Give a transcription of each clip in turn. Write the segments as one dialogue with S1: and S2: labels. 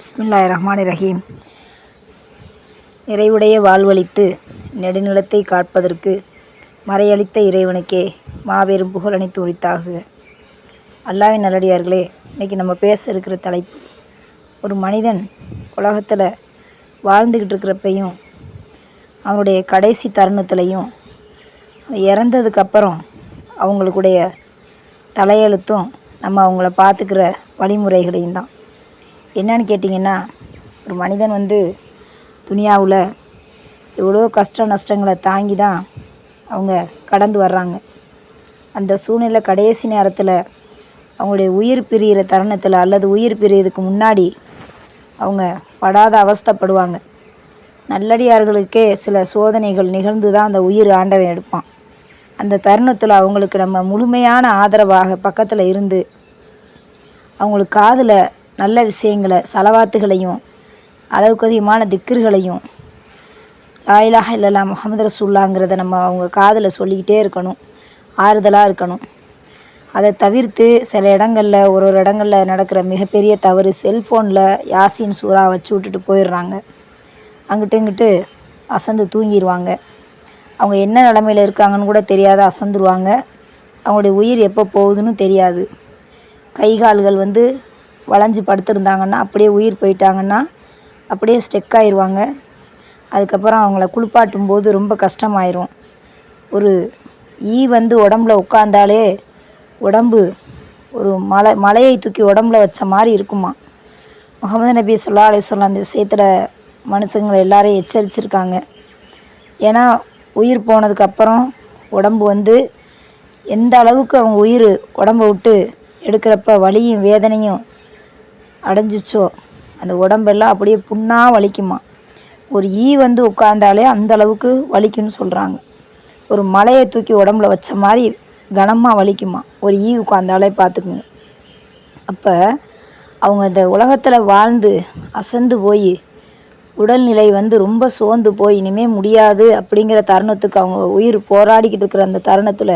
S1: பிஸ்மில்லாய் ரஹ்மான் ரஹீம் நிறைவுடைய வாழ்வளித்து நெடுநிலத்தை காப்பதற்கு மறையளித்த இறைவனுக்கே மாபெரும் புகழனைத்து உரித்தாகுக அல்லாவின் நல்லடியார்களே இன்றைக்கி நம்ம பேச இருக்கிற தலைப்பு ஒரு மனிதன் உலகத்தில் வாழ்ந்துக்கிட்டு இருக்கிறப்பையும் அவனுடைய கடைசி தருணத்துலையும் இறந்ததுக்கப்புறம் அவங்களுக்குடைய தலையெழுத்தும் நம்ம அவங்கள பார்த்துக்கிற வழிமுறைகளையும் தான். என்னன்னு கேட்டிங்கன்னா ஒரு மனிதன் வந்து துனியாவில் எவ்வளோ கஷ்ட நஷ்டங்களை தாங்கி தான் அவங்க கடந்து வர்றாங்க. அந்த சூழ்நிலை கடைசி நேரத்தில் அவங்களுடைய உயிர் பிரிகிற தருணத்தில் அல்லது உயிர் பிரியதுக்கு முன்னாடி அவங்க படாத அவஸ்தைப்படுவாங்க. நல்லடியார்களுக்கே சில சோதனைகள் நிகழ்ந்து தான் அந்த உயிர் ஆண்டவன் எடுப்பான். அந்த தருணத்தில் அவங்களுக்கு நம்ம முழுமையான ஆதரவாக பக்கத்தில் இருந்து அவங்களுக்கு காதில் நல்ல விஷயங்களை சலவாத்துகளையும் அளவுக்கு அதிகமான திக்கர்களையும் லாய்லாஹா இல்லைலாம் முகமது ரசூல்லாங்கிறத நம்ம அவங்க காதில் சொல்லிக்கிட்டே இருக்கணும் ஆறுதலாக இருக்கணும். அதை தவிர்த்து சில இடங்களில் ஒரு ஒரு இடங்களில் நடக்கிற மிகப்பெரிய தவறு செல்ஃபோனில் யாசின் சூறா வச்சு விட்டுட்டு போயிடுறாங்க. அங்கிட்டு இங்கிட்டு அசந்து தூங்கிடுவாங்க அவங்க என்ன நிலமையில் இருக்காங்கன்னு கூட தெரியாத அசந்துருவாங்க. அவங்களுடைய உயிர் எப்போ போகுதுன்னு தெரியாது. கை கால்கள் வந்து வளைஞ்சு படுத்திருந்தாங்கன்னா அப்படியே உயிர் போயிட்டாங்கன்னா அப்படியே ஸ்டெக் ஆயிடுவாங்க அதுக்கப்புறம் அவங்கள குளிப்பாட்டும் போது ரொம்ப கஷ்டமாயிரும். ஒரு ஈ வந்து உடம்புல உட்காந்தாலே உடம்பு ஒரு மலை மலையை தூக்கி உடம்புல வச்ச மாதிரி இருக்குமா? முகமது நபி சொல்லா அலையம் அந்த விஷயத்தில் மனுஷங்களை எல்லாரையும் எச்சரிச்சிருக்காங்க. ஏன்னா உயிர் போனதுக்கப்புறம் உடம்பு வந்து எந்த அளவுக்கு அவங்க உயிர் உடம்பை விட்டு எடுக்கிறப்ப வலியும் வேதனையும் அடைஞ்சிச்சோ? அந்த உடம்பெல்லாம் அப்படியே புண்ணாக வலிக்குமா? ஒரு ஈ வந்து உட்கார்ந்தாலே அந்த அளவுக்கு வலிக்குன்னு சொல்கிறாங்க ஒரு மலையை தூக்கி உடம்புல வச்ச மாதிரி கனமாக வலிக்குமா? ஒரு ஈ உட்கார்ந்தாலே பார்த்துக்குங்க. அப்போ அவங்க இந்த உலகத்தில் வாழ்ந்து அசந்து போய் உடல்நிலை வந்து ரொம்ப சோர்ந்து போய் இனிமேல் முடியாது அப்படிங்கிற தருணத்துக்கு அவங்க உயிர் போராடிக்கிட்டு இருக்கிற அந்த தருணத்தில்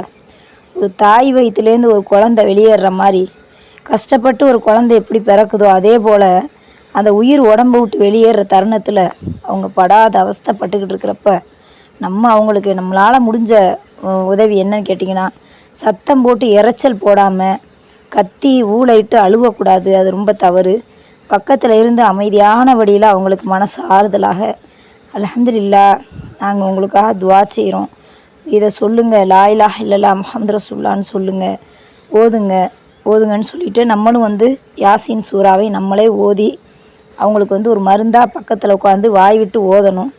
S1: ஒரு தாய் வயிற்றுலேருந்து ஒரு குழந்தை வெளியேறுற மாதிரி கஷ்டப்பட்டு ஒரு குழந்தை எப்படி பிறக்குதோ அதே போல் அந்த உயிர் உடம்பு விட்டு வெளியேற தருணத்தில் அவங்க படாத அவஸ்தைப்பட்டுக்கிட்டு இருக்கிறப்ப நம்ம அவங்களுக்கு நம்மளால் முடிஞ்ச உதவி என்னன்னு கேட்டிங்கன்னா சத்தம் போட்டு இரைச்சல் போடாமல் கத்தி ஊழையிட்டு அழுவக்கூடாது. அது ரொம்ப தவறு. பக்கத்தில் இருந்து அமைதியான வழியில் அவங்களுக்கு மனசு ஆறுதலாக அலமதுல்லா நாங்கள் உங்களுக்காக துவா செய்கிறோம் இதை சொல்லுங்கள் லாயிலாக இல்லல்லா முஹம்மது ரசுல்லான்னு சொல்லுங்கள் ஓதுங்க. ஓதுங்கன்னு சொல்லிட்டு நம்மளும் வந்து யாசின் சூறாவை நம்மளே ஓதி அவங்களுக்கு வந்து ஒரு மருந்தாக பக்கத்தில் உட்காந்து வாய் விட்டு ஓதணும்.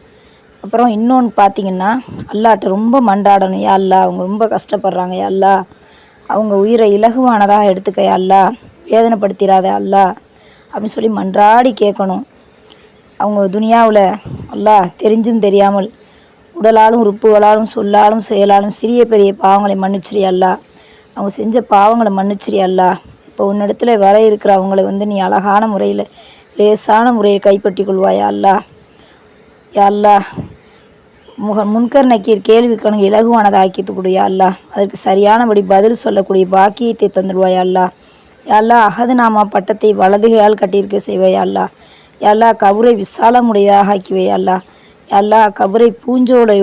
S1: அப்புறம் இன்னொன்று பார்த்தீங்கன்னா அல்லாட்ட ரொம்ப மண்டாடணும் யா அல்லா அவங்க ரொம்ப கஷ்டப்படுறாங்க. யா அல்லா அவங்க உயிரை இலகுவானதாக எடுத்துக்க. யா அல்லா வேதனைப்படுத்திடாத அல்லா அப்படின்னு சொல்லி மன்றாடி கேட்கணும். அவங்க துனியாவில் அல்லா தெரிஞ்சும் தெரியாமல் உடலாலும் உறுப்புகளாலும் சொல்லாலும் செயலாலும் சிறிய பெரிய பாவங்களை மன்னிச்சிரி. அல்லா அவங்க செஞ்ச பாவங்களை மன்னிச்சிரி அல்லா இப்போ உன்னிடத்துல வர இருக்கிற அவங்கள வந்து நீ அழகான முறையில் லேசான முறையில் கைப்பற்றி கொள்வாயா அல்லா? யா அல்லா முக முன்கர் நக்கீர் கேள்வி கணக்கு இலகுவானதை ஆக்கித்து கொடு அல்லா. அதற்கு சரியானபடி பதில் சொல்லக்கூடிய பாக்கியத்தை தந்துடுவாயா அல்லா? யா அல்லாஹ் அகதுநாமா பட்டத்தை வலதுகையால் கட்டியிருக்க செய்வாயா அல்லா? யா அல்லாஹ் விசாலமுடையதாக ஆக்கிவை அல்லாஹ் யா அல்லாஹ் கபரை பூஞ்சோலை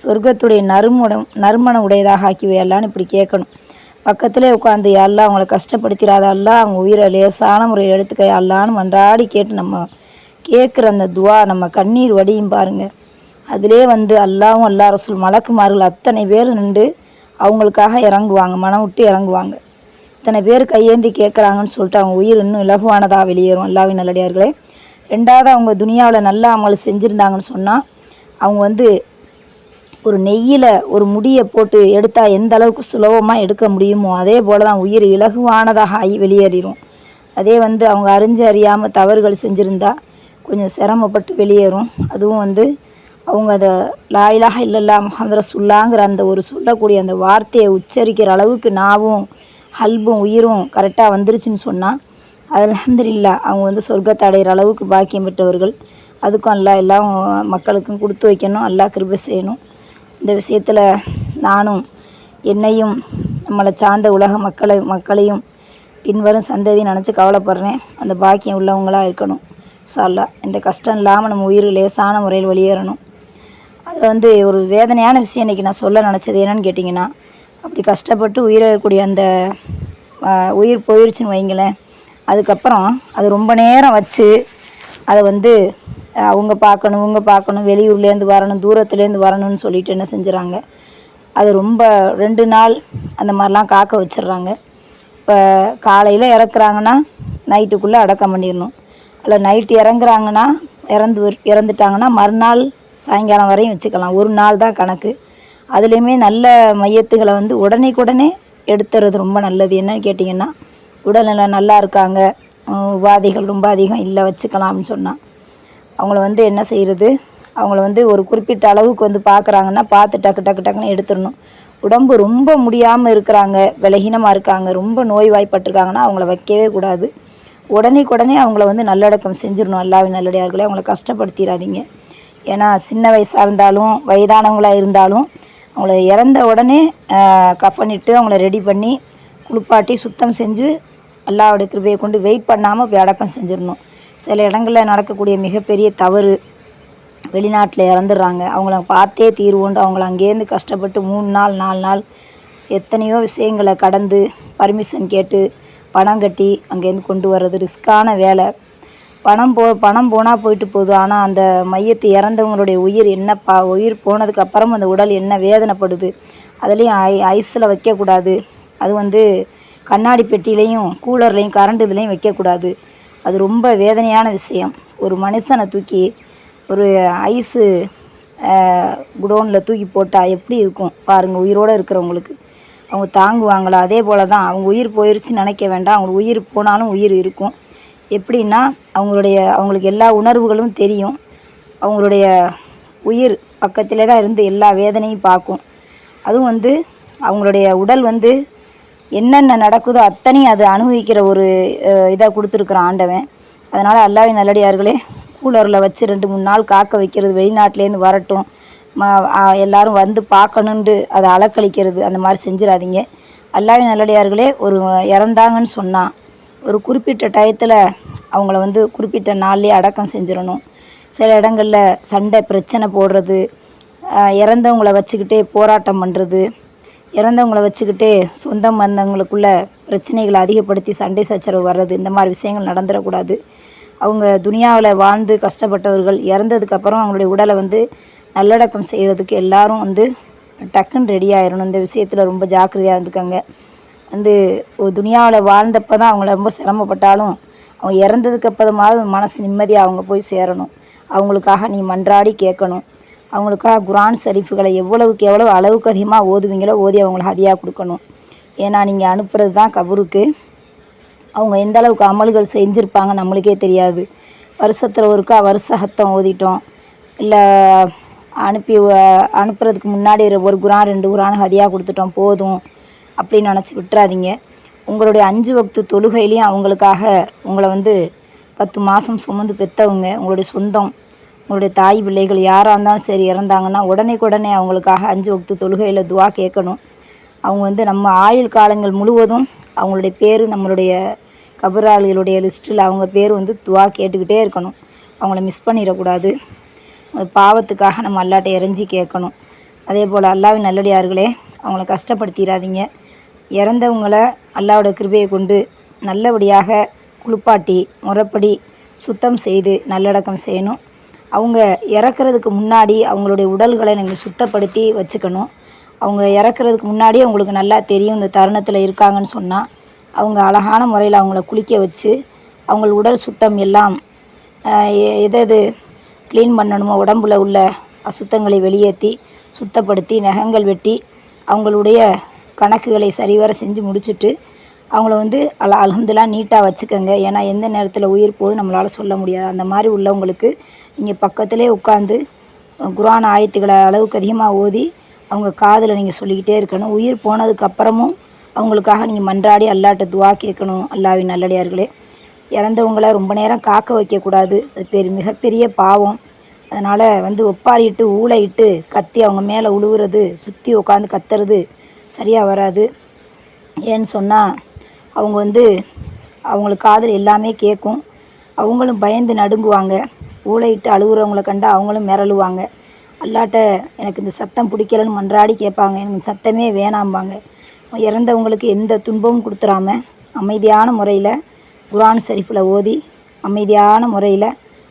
S1: சொர்க்கத்துடைய நறுமுட நறுமணம் உடையதாக ஆக்கிவை அல்லான்னு இப்படி கேட்கணும். பக்கத்திலே உட்காந்து அல்லா அவங்கள கஷ்டப்படுத்திடாத அல்லா அவங்க உயிரை லேசான முறையில் எடுத்துக்க அல்லான்னு மன்றாடி கேட்டு நம்ம கேட்குற அந்த துவா நம்ம கண்ணீர் வடியும் பாருங்கள் அதிலே வந்து அல்லாவும் அல்லா ரசூல் மலக்குமார்கள் அத்தனை பேர் நின்று அவங்களுக்காக இறங்குவாங்க மனம் விட்டு இறங்குவாங்க. இத்தனை பேர் கையேந்தி கேட்குறாங்கன்னு சொல்லிட்டு அவங்க உயிர் இன்னும் இலகுவானதாக வெளியேறும் அல்லாவின் நல்லடியார்களே. ரெண்டாவது அவங்க துனியாவில் நல்ல அமல் செஞ்சுருந்தாங்கன்னு சொன்னால் அவங்க வந்து ஒரு நெய்யில் ஒரு முடியை போட்டு எடுத்தால் எந்த அளவுக்கு சுலபமாக எடுக்க முடியுமோ அதே போல் தான் உயிர் இலகுவானதாக ஆகி வெளியேறிடும் அதே வந்து அவங்க அறிஞ்சு அறியாமல் தவறுகள் செஞ்சுருந்தா கொஞ்சம் சிரமப்பட்டு வெளியேறும். அதுவும் வந்து அவங்க அதை லாயிலாக இல்லல்லா முகமது ரசுல்லாங்கிற அந்த ஒரு சொல்லக்கூடிய அந்த வார்த்தையை உச்சரிக்கிற அளவுக்கு நாவும் ஹல்பும் உயிரும் கரெக்டாக வந்துருச்சுன்னு சொன்னால் அது அல்ஹம்துலில்லா அவங்க வந்து சொர்க்கத்தை அடைகிற அளவுக்கு பாக்கியம் பெற்றவர்கள். அதுக்கும் அல்லாஹ் எல்லா மக்களுக்கும் கொடுத்து வைக்கணும் அல்லாஹ் கிருபை செய்யணும். இந்த விஷயத்தில் நானும் என்னையும் நம்மளை சார்ந்த உலக மக்களை மக்களையும் பின்வரும் சந்ததி நினச்சி கவலைப்படுறேன். அந்த பாக்கியம் உள்ளவங்களாக இருக்கணும். சாலா இந்த கஷ்டம் இல்லாமல் நம்ம உயிர் லேசான முறையில் வெளியேறணும். அதில் வந்து ஒரு வேதனையான விஷயம் இன்றைக்கி நான் சொல்ல நினச்சது என்னன்னு கேட்டிங்கன்னா அப்படி கஷ்டப்பட்டு உயிரிழக்கக்கூடிய அந்த உயிர் போயிடுச்சுன்னு வைங்களேன். அதுக்கப்புறம் அது ரொம்ப நேரம் வச்சு அதை வந்து அவங்க பார்க்கணும் இவங்க பார்க்கணும் வெளியூர்லேருந்து வரணும் தூரத்துலேருந்து வரணும்னு சொல்லிட்டு என்ன செஞ்சுறாங்க. அது ரொம்ப ரெண்டு நாள் அந்த மாதிரிலாம் காக்க வச்சிடுறாங்க. இப்போ காலையில் இறக்குறாங்கன்னா நைட்டுக்குள்ளே அடக்கம் பண்ணிடணும். இல்லை நைட்டு இறங்குறாங்கன்னா இறந்து இறந்துட்டாங்கன்னா மறுநாள் சாயங்காலம் வரையும் வச்சுக்கலாம். ஒரு நாள் தான் கணக்கு. அதுலேயுமே நல்ல மையத்துகளை வந்து உடனேக்குடனே எடுத்துறது ரொம்ப நல்லது. என்னன்னு கேட்டிங்கன்னா உடல்நலம் நல்லா இருக்காங்க. உபாதைகள் ரொம்ப அதிகம் இல்லை வச்சுக்கலாம்னு சொன்னால் அவங்கள வந்து என்ன செய்கிறது அவங்கள வந்து ஒரு குறிப்பிட்ட அளவுக்கு வந்து பார்க்குறாங்கன்னா பார்த்து டக்கு டக்கு டக்குன்னு எடுத்துடணும். உடம்பு ரொம்ப முடியாமல் இருக்கிறாங்க விலகீனமாக இருக்காங்க ரொம்ப நோய்வாய்ப்பட்டிருக்காங்கன்னா அவங்கள வைக்கவே கூடாது. உடனேக்குடனே அவங்கள வந்து நல்லடக்கம் செஞ்சிடணும். எல்லாவின் நல்லடியார்களே அவங்கள கஷ்டப்படுத்திடாதீங்க ஏன்னா சின்ன வயசாக இருந்தாலும் வயதானவங்களாக இருந்தாலும் அவங்கள இறந்த உடனே கஃபனிட்டு அவங்கள ரெடி பண்ணி குளிப்பாட்டி சுத்தம் செஞ்சு அல்லாவோட கிருபையை கொண்டு வெயிட் பண்ணாமல் போய் அடக்கம் செஞ்சிடணும். சில இடங்களில் நடக்கக்கூடிய மிகப்பெரிய தவறு வெளிநாட்டில் இறந்துடுறாங்க. அவங்கள பார்த்தே தீர்வோண்டு அவங்கள அங்கேருந்து கஷ்டப்பட்டு மூணு நாள் நாலு நாள் எத்தனையோ விஷயங்களை கடந்து பர்மிஷன் கேட்டு பணம் கட்டி அங்கேருந்து கொண்டு வர்றது ரிஸ்க்கான வேலை. பணம் போ பணம் போனால் போயிட்டு போகுது. ஆனால் அந்த மையத்து இறந்தவங்களுடைய உயிர் என்ன பா உயிர் போனதுக்கப்புறம் அந்த உடல் என்ன வேதனைப்படுது? அதுலேயும் ஐ ஐஸில் வைக்கக்கூடாது. அது வந்து கண்ணாடி பெட்டியிலையும் கூலர்லேயும் கரண்ட் இதுலேயும் வைக்கக்கூடாது. அது ரொம்ப வேதனையான விஷயம். ஒரு மனுஷனை தூக்கி ஒரு ஐஸு குடோனில் தூக்கி போட்டால் எப்படி இருக்கும்? பாருங்கள் உயிரோடு இருக்கிறவங்களுக்கு. அவங்க தாங்குவாங்களா? அதே போல் தான் அவங்க உயிர் போயிருச்சுன்னு நினைக்க வேண்டாம். அவங்க உயிர் போனாலும் உயிர் இருக்கும். எப்படின்னா அவங்களுடைய அவங்களுக்கு எல்லா உணர்வுகளும் தெரியும். அவங்களுடைய உயிர் பக்கத்திலே தான் இருந்து எல்லா வேதனையும் பார்க்கும். அதுவும் வந்து அவங்களுடைய உடல் வந்து என்னென்ன நடக்குதோ அத்தனையும் அது அனுபவிக்கிற ஒரு இதாக கொடுத்துருக்குறான் ஆண்டவன். அதனால் அல்லாவின் நல்லடியார்களே கூலரில் வச்சு ரெண்டு மூணு நாள் காக்க வைக்கிறது வெளிநாட்டிலேருந்து வரட்டும். எல்லாரும் வந்து பார்க்கணுன்ட்டு அதை அலக்களிக்கிறது அந்த மாதிரி செஞ்சிடாதீங்க. அல்லாவின் நல்லடியார்களே ஒரு இறந்தாங்கன்னு சொன்னால் ஒரு குறிப்பிட்ட டயத்தில் அவங்கள வந்து குறிப்பிட்ட நாள்லேயே அடக்கம் செஞ்சிடணும். சில இடங்களில் சண்டை பிரச்சனை போடுறது இறந்தவங்கள வச்சுக்கிட்டே போராட்டம் பண்ணுறது இறந்தவங்கள வச்சுக்கிட்டே சொந்தம் வந்தவங்களுக்குள்ள பிரச்சனைகளை அதிகப்படுத்தி சண்டை சச்சரவு வர்றது இந்த மாதிரி விஷயங்கள் நடந்துடக்கூடாது. அவங்க துனியாவில் வாழ்ந்து கஷ்டப்பட்டவர்கள் இறந்ததுக்கப்புறம் அவங்களுடைய உடலை வந்து நல்லடக்கம் செய்கிறதுக்கு எல்லாரும் வந்து டக்குன்னு ரெடி ஆயிடணும் இந்த விஷயத்தில் ரொம்ப ஜாக்கிரதையாக இருந்துக்கங்க. வந்து ஒரு துனியாவில் வாழ்ந்தப்போ தான் அவங்கள ரொம்ப சிரமப்பட்டாலும் அவங்க இறந்ததுக்கப்புறமாவது மனசு நிம்மதியாக அவங்க போய் சேரணும். அவங்களுக்காக நீ மன்றாடி கேட்கணும். அவங்களுக்காக குரான் ஷரீஃபுகளை எவ்வளவுக்கு எவ்வளோ அளவுக்கு அதிகமாக ஓதுவீங்களோ ஓதி அவங்களுக்கு ஹதியாக கொடுக்கணும். ஏன்னா நீங்கள் அனுப்புறது தான் கபருக்கு. அவங்க எந்த அளவுக்கு அமல்கள் செஞ்சுருப்பாங்க நம்மளுக்கே தெரியாது. வருஷத்தில் ஒருக்கா வருஷ ஹத்தம் ஓதிட்டோம். இல்லை அனுப்பி அனுப்புறதுக்கு முன்னாடி ஒரு- ஒரு குரான் ரெண்டு குரான் ஹதியாக கொடுத்துட்டோம் போதும் அப்படின்னு நினச்சி விட்டுறாதீங்க. உங்களுடைய அஞ்சு வக்து தொழுகையிலையும் அவங்களுக்காக உங்களை வந்து பத்து மாதம் சுமந்து பெற்றவங்க உங்களுடைய சொந்தம் உங்களுடைய தாய் பிள்ளைகள் யாராக இருந்தாலும் சரி இறந்தாங்கன்னா உடனேக்குடனே அவங்களுக்காக அஞ்சு வக்து தொழுகையில் துவா கேட்கணும். அவங்க வந்து நம்ம ஆயுள் காலங்கள் முழுவதும் அவங்களுடைய பேர் நம்மளுடைய கபராளிகளுடைய லிஸ்ட்டில் அவங்க பேர் வந்து துவா கேட்டுக்கிட்டே இருக்கணும். அவங்கள மிஸ் பண்ணிடக்கூடாது. பாவத்துக்காக நம்ம அல்லாட்டை இறைஞ்சி கேட்கணும். அதே போல் அல்லாவின் நல்லடியார்களே அவங்கள கஷ்டப்படுத்திடாதீங்க. இறந்தவங்கள அல்லாவோட கிருபையை கொண்டு நல்லபடியாக குளிப்பாட்டி முறைப்படி சுத்தம் செய்து நல்லடக்கம் செய்யணும். அவங்க இறக்குறதுக்கு முன்னாடி அவங்களுடைய உடல்களை நீங்கள் சுத்தப்படுத்தி வச்சுக்கணும். அவங்க இறக்குறதுக்கு முன்னாடி அவங்களுக்கு நல்லா தெரியும் இந்த தருணத்தில் இருக்காங்கன்னு சொன்னால் அவங்க அழகான முறையில் அவங்கள குளிக்க வச்சு அவங்க உடல் சுத்தம் எல்லாம் எ- எது எது க்ளீன் பண்ணணுமோ உடம்புல உள்ள அசுத்தங்களை வெளியேற்றி சுத்தப்படுத்தி நகங்கள் வெட்டி அவங்களுடைய கணக்குகளை சரிவர செஞ்சு முடிச்சுட்டு அவங்கள வந்து அல அலமதுலாம் நீட்டாக வச்சுக்கோங்க. ஏன்னா எந்த நேரத்தில் உயிர் போகுது நம்மளால் சொல்ல முடியாது. அந்த மாதிரி உள்ளவங்களுக்கு நீங்கள் பக்கத்திலே உட்காந்து குரான் ஆயத்துக்களை அளவுக்கு அதிகமாக ஓதி அவங்க காதில் நீங்கள் சொல்லிக்கிட்டே இருக்கணும். உயிர் போனதுக்கப்புறமும் அவங்களுக்காக நீங்கள் மன்றாடி அல்லாட்ட துவா கேட்கணும் அல்லாவின் நல்லடியார்களே. இறந்தவங்கள ரொம்ப நேரம் காக்க வைக்கக்கூடாது. அது பெரிய மிகப்பெரிய பாவம். அதனால் வந்து ஒப்பாரிட்டு இட்டு கத்தி அவங்க மேலே உழுவுறது சுற்றி உட்காந்து கத்துறது சரியாக வராது. ஏன்னு சொன்னால் அவங்க வந்து அவங்களுக்கு காதில் எல்லாமே கேட்கும். அவங்களும் பயந்து நடுங்குவாங்க. ஊழையிட்டு அழுகுறவங்கள கண்டால் அவங்களும் மிரளுவாங்க. அல்லாட்ட எனக்கு இந்த சத்தம் பிடிக்கலன்னு மன்றாடி கேட்பாங்க. எனக்கு சத்தமே வேணாம்பாங்க. இறந்தவங்களுக்கு எந்த துன்பமும் கொடுத்துறாம அமைதியான முறையில் குரான் ஷரீஃபில் ஓதி அமைதியான முறையில்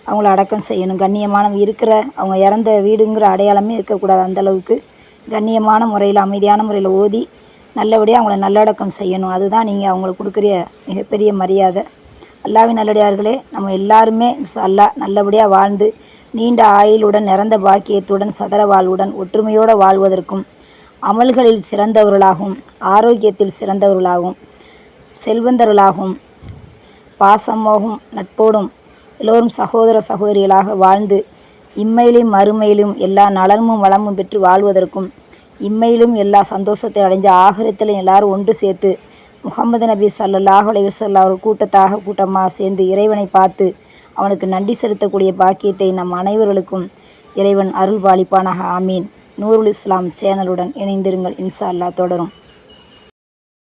S1: அவங்கள அடக்கம் செய்யணும். கண்ணியமான இருக்கிற அவங்க இறந்த வீடுங்கிற அடையாளமே இருக்கக்கூடாது அந்தளவுக்கு கண்ணியமான முறையில் அமைதியான முறையில் ஓதி நல்லபடியாக அவங்கள நல்லடக்கம் செய்யணும். அதுதான் நீங்கள் அவங்களுக்கு கொடுக்குற மிகப்பெரிய மரியாதை. அல்லாவின் நல்லடியார்களே நம்ம எல்லாருமே அல்லா அல்லாஹ் நல்லபடியாக வாழ்ந்து நீண்ட ஆயுளுடன் நிறந்த பாக்கியத்துடன் சதர வாழ்வுடன் ஒற்றுமையோடு வாழ்வதற்கும் அமல்களில் சிறந்தவர்களாகவும் ஆரோக்கியத்தில் சிறந்தவர்களாகவும் செல்வந்தர்களாகவும் பாசமாகவும் நட்போடும் எல்லோரும் சகோதர சகோதரிகளாக வாழ்ந்து இம்மையிலும் மறுமையிலும் எல்லா நலமும் வளமும் பெற்று வாழ்வதற்கும் இம்மையிலும் எல்லா சந்தோஷத்தை அடைஞ்ச ஆகிரத்திலும் எல்லாரும் ஒன்று சேர்த்து முகமது நபி சல்லாஹ் அலைவசல்ல அவர் கூட்டத்தாக கூட்டமாக சேர்ந்து இறைவனை பார்த்து அவனுக்கு நன்றி செலுத்தக்கூடிய பாக்கியத்தை நம் அனைவர்களுக்கும் இறைவன் அருள் பாலிப்பானாக ஆமீன். நூருல் இஸ்லாம் சேனலுடன் இணைந்திருங்கள். இன்ஷா அல்லா தொடரும்.